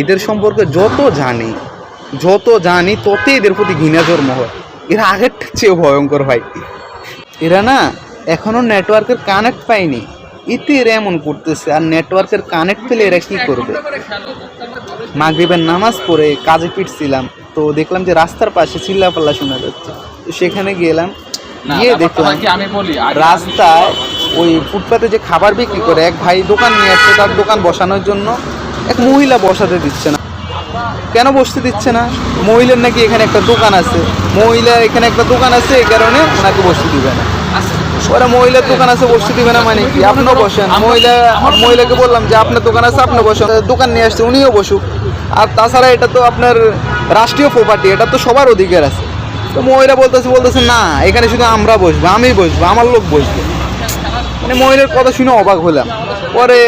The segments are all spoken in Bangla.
এদের সম্পর্কে যত জানি যত জানি ততই এদের প্রতি ঘৃণা জন্ম হয়। এরা আগের চেয়ে ভয়ঙ্কর ভাই। এরা না এখনও নেটওয়ার্কের কানেক্ট পায়নি। এতে এরা এমন করতেছে আর নেটওয়ার্কের কানেক্ট পেলে এরা কি করবে? মাগরিবের নামাজ পড়ে কাজে ফিরছিলাম তো দেখলাম যে রাস্তার পাশে চিল্লাপাল্লা শোনা যাচ্ছে। তো সেখানে গেলাম গিয়ে দেখলাম হয় রাস্তায় ওই ফুটপাতে যে খাবার বিক্রি করে এক ভাই দোকান নিয়ে আসছে তার দোকান বসানোর জন্য। এক মহিলা বসাতে দিচ্ছে না। কেন বসতে দিচ্ছে না? মহিলার নাকি এখানে একটা দোকান আছে। মহিলা এখানে একটা দোকান আছে এই কারণে ওনাকে বসতে দিবে না। ওরা মহিলার দোকান আছে, বসতে দিবে না মানে কি? আপনিও বসেন। মহিলা, মহিলাকে বললাম যে, আপনার দোকান আছে, আপনি বসেন। দোকান নিয়ে আসছে, উনিও বসুক। আর তাছাড়া এটা তো আপনার রাষ্ট্রীয় প্রপার্টি এটা তো সবার অধিকার আছে। তো মহিলা বলতেছে বলতেছে, না, এখানে শুধু আমরা বসবো আমি বসবো, আমার লোক বসবে। মানে মহিলার কথা শুনে অবাক হলাম। পরে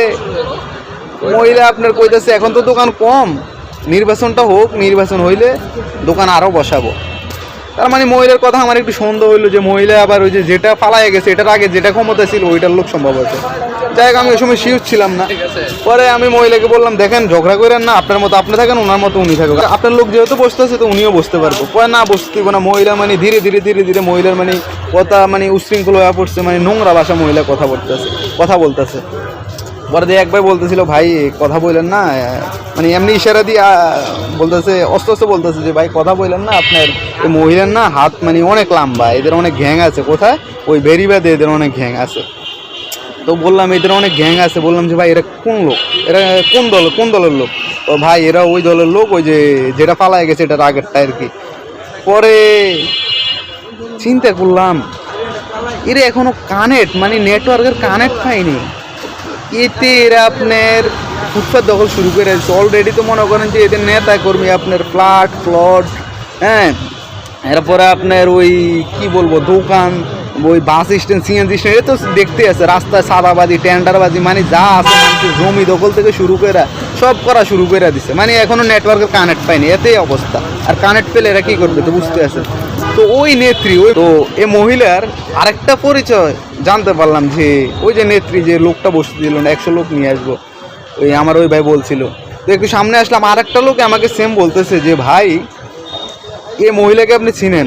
মহিলা আপনার কইতেছে এখন তো দোকান কম নির্বাচনটা হোক নির্বাচন হইলে দোকান আরও বসাবো। তার মানে মহিলার কথা আমার একটু সন্দেহ হইল যে মহিলা আবার ওই যে যেটা পালায় গেছে এটার আগে যেটা ক্ষমতা ছিল ওইটার লোক সম্ভব আছে যাই হোক আমি ওই সময় শিওর ছিলাম না। পরে আমি মহিলাকে বললাম দেখেন ঝগড়া করেন না আপনার মতো আপনি থাকেন ওনার মতো উনি থাকুক। আপনার লোক যেহেতু বসতে আছে তো উনিও বসতে পারব। পরে না বসতে না মহিলা মানে ধীরে ধীরে ধীরে ধীরে মহিলার মানে কথা মানে উশৃঙ্খল হয়ে পড়ছে মানে নোংরা ভাষা মহিলা কথা বলতেছে কথা বলতেছে। পরে দিয়ে একবার বলতেছিল, ভাই, কথা বললেন না। মানে এমনি ইশারা দিয়ে বলতেছে, অস্ত অস্ত বলতেছে যে, ভাই, কথা বললেন না, আপনার মহিলার না হাত মানে অনেক লম্বা, এদের অনেক ঘ্যাং আছে। কোথায়? ওই বেরিবাদে এদের অনেক ঘ্যাং আছে। তো বললাম, এদের অনেক গ্যাং আছে। বললাম যে, ভাই, এরা কোন লোক? এরা কোন দল, কোন দলের লোক? ও ভাই, এরা ওই দলের লোক, ওই যে, যেটা পালায় গেছে, এটার আগেরটা আর কি। পরে চিন্তা করলাম, এরা এখনও কানেক্ট মানে নেটওয়ার্কের কানেক্ট পায়নি এতে এরা আপনার ফুটপাত দখল শুরু করে দিচ্ছে অলরেডি তো মনে করেন যে এদের নেতা কর্মী আপনার ফ্ল্যাট প্লট হ্যাঁ? এরপরে আপনার ওই কি বলব দোকান ওই বাস স্ট্যান্ড সিএনজি স্ট্যান্ড এটা তো দেখতে আছে রাস্তায় সাদাবাজি টেন্ডারবাজি মানে যা আছে মানুষের জমি দখল থেকে শুরু করে সব করা শুরু করে দিছে। মানে এখনও নেটওয়ার্কের কানেক্ট পায়নি এতেই অবস্থা। আর কানেক্ট পেলে এরা কী করবে তো বুঝতে আছে। তো ওই নেত্রী ওই তো এ মহিলার আরেকটা পরিচয় জানতে পারলাম যে ওই যে নেত্রী যে লোকটা বসতে দিল না, একশো লোক নিয়ে আসব। ওই আমার ওই ভাই বলছিল। তো একটু সামনে আসলাম আর একটা লোক আমাকে সেম বলতেছে যে, ভাই, এ মহিলাকে আপনি চিনেন?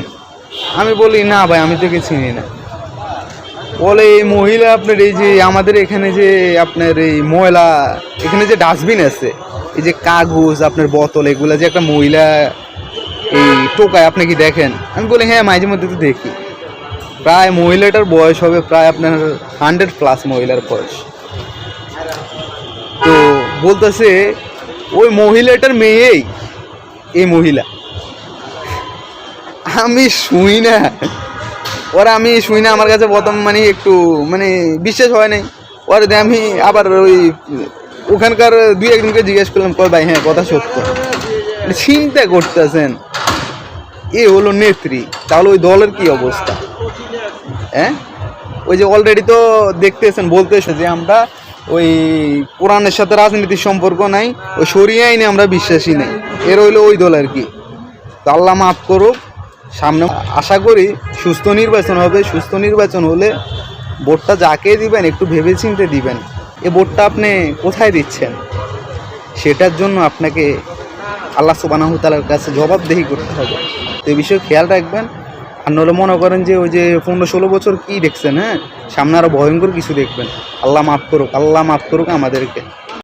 আমি বলি, না ভাই, আমি তোকে চিনি না। বলে, এই মহিলা আপনার এই যে আমাদের এখানে যে আপনার এই ময়লা, এখানে যে ডাস্টবিন আছে, এই যে কাগজ, আপনার বোতল, এগুলো যে একটা মহিলা এই টোকায়, আপনি কি দেখেন? আমি বলি হ্যাঁ মাঝে মধ্যে তো দেখি। প্রায় মহিলাটার বয়স হবে প্রায় আপনার হান্ড্রেড প্লাস মহিলার বয়স। তো বলতেছে, ওই মহিলাটার মেয়েই এই মহিলা। আমি শুই না। ওরা আমি শুই না, আমার কাছে প্রথম মানে একটু মানে বিশ্বাস হয় নাই। ওরা আমি আবার ওই ওখানকার দুই একজনকে জিজ্ঞেস করলাম কয় ভাই হ্যাঁ কথা সত্য। মানে চিন্তা করতেছেন। এ হলো নেত্রী, তাহলে ওই দলের কি অবস্থা? হ্যাঁ? ওই যে অলরেডি তো দেখতে এসেন বলতে বলতেছে যে আমরা ওই কোরআনের সাথে রাজনীতির সম্পর্ক নাই, ওই সরিয়ে আইনে আমরা বিশ্বাসী নেই। এর হইল ওই দল আর কি। তো আল্লাহ মাফ করুক, সামনে আশা করি সুস্থ নির্বাচন হবে। সুস্থ নির্বাচন হলে ভোটটা যাকে দিবেন, একটু ভেবেচিন্তে দিবেন। এ ভোটটা আপনি কোথায় দিচ্ছেন? সেটার জন্য আপনাকে আল্লাহ সুবানাহু তালার কাছে জবাবদেহি করতে হবে। তো এই বিষয়ে খেয়াল রাখবেন আর নলে মনে করেন যে ওই যে পনেরো ষোলো বছর কি দেখছেন হ্যাঁ? সামনে আরও ভয়ঙ্কর কিছু দেখবেন। আল্লাহ মাফ করুক, আল্লাহ মাফ করুক আমাদেরকে।